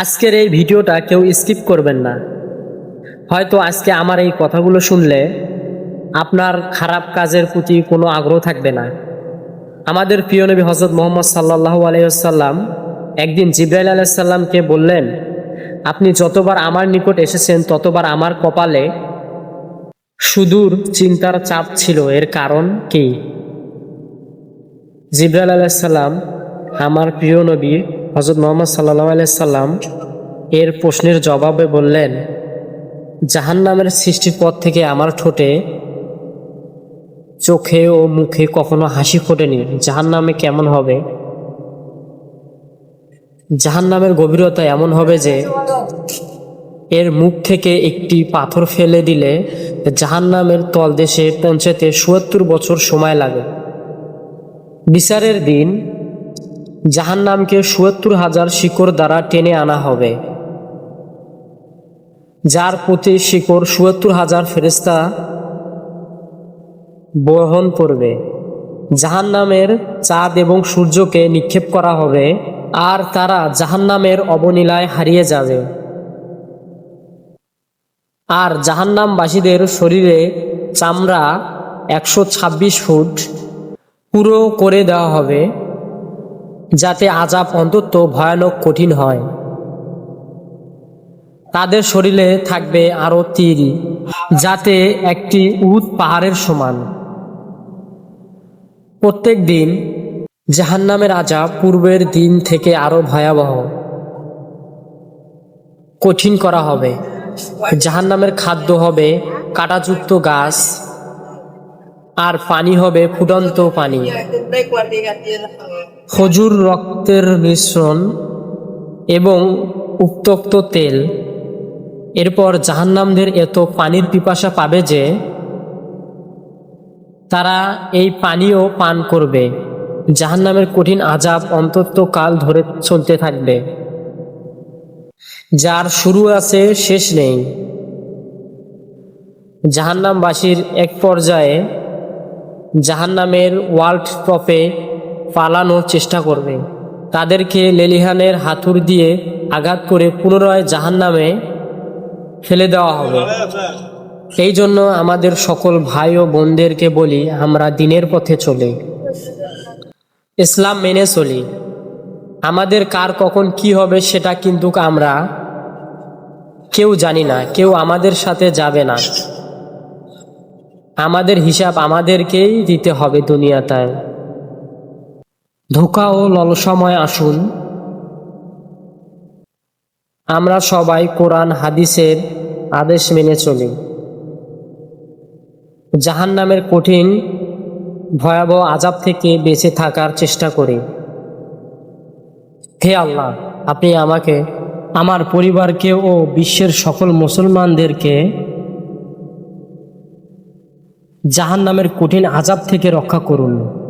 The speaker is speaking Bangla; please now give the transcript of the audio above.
আজকের এই ভিডিওটা কেউ স্কিপ করবেন না। হয়তো আজকে আমার এই কথাগুলো শুনলে আপনার খারাপ কাজের প্রতি কোনো আগ্রহ থাকবে না। আমাদের প্রিয় নবী হজরত মোহাম্মদ সাল্লাহ আলাইসাল্লাম একদিন জিব্রাইল আলাইসাল্লামকে বললেন, আপনি যতবার আমার নিকট এসেছেন, ততবার আমার কপালে সুদূর চিন্তার চাপ ছিল। এর কারণ কি? জিব্রাইল আলাইসাল্লাম আমার প্রিয় নবী হজরত মোহাম্মদ সাল্লাহ আলাইসাল্লাম এর প্রশ্নের জবাবে বললেন, জাহান্নামের সৃষ্টির পর থেকে আমার ঠোঁটে চোখে ও মুখে কখনো হাসি ফোটেনি। জাহান্নামে কেমন হবে? জাহান্নামের গভীরতা এমন হবে যে, এর মুখ থেকে একটি পাথর ফেলে দিলে জাহান জাহান্নামের তলদেশে পৌঁছাতে সুয়াত্তর বছর সময় লাগে। বিচারের দিন জাহান্নামকে সুয়াত্তর হাজার শিকড় দ্বারা টেনে আনা হবে। যার প্রতি শিকড় সুয়াত্তর হাজার ফেরেস্তা বহন করবে। জাহান্নামের চাঁদ এবং সূর্যকে নিক্ষেপ করা হবে আর তারা জাহান্নামের অবনীলায় হারিয়ে যাবে। আর জাহান্নামবাসীদের শরীরে চামড়া একশো ছাব্বিশ ফুট পুরো করে দেওয়া হবে। যাতে আজাব অন্তত ভয়ানক কঠিন হয়। তাদের শরীরে থাকবে আরও তীর, যাতে একটি উদ পাহাড়ের সমান। প্রত্যেক দিন জাহান্নামের আজাব পূর্বের দিন থেকে আরও ভয়াবহ। কঠিন করা হবে। জাহান্নামের খাদ্য হবে কাঁটাযুক্ত গাছ আর পানি হবে ফুটন্ত পানি। খজুর রক্তের মিশ্রণ এবং উত্তক্ত তেল। এরপর জাহান্নামদের এত পানির পিপাসা পাবে যে তারা এই পানীয় পান করবে। জাহান্নামের কঠিন আজাব অন্তত কাল ধরে চলতে থাকবে। যার শুরু আছে, শেষ নেই। জাহান্নামবাসীর এক পর্যায়ে জাহান্নামের ওয়ার্ল্ড টপে পালানোর চেষ্টা করবে। তাদেরকে লেলিহানের হাতুর দিয়ে আঘাত করে পুনরায় জাহান্নামে ফেলে দেওয়া হবে। এই জন্য আমাদের সকল ভাই ও বোনদেরকে বলি, আমরা দিনের পথে চলি। ইসলাম মেনে চলি। আমাদের কার কখন কি হবে সেটা কিন্তু আমরা কেউ জানি না, কেউ আমাদের সাথে যাবে না। আমাদের হিসাব আমাদেরকেই দিতে হবে দুনিয়াটায়। ধোকা ও ললসময় আসুন। আমরা সবাই কোরআন, হাদিসের আদেশ মেনে চলি। জাহান নামের কঠিন, ভয়াবহ আজাব থেকে বেঁচে থাকার চেষ্টা করি। হে আল্লাহ, আপনি আমাকে, আমার পরিবারকে ও বিশ্বের সকল মুসলমানদেরকে জাহান নামের কঠিন আজাব থেকে রক্ষা করুন।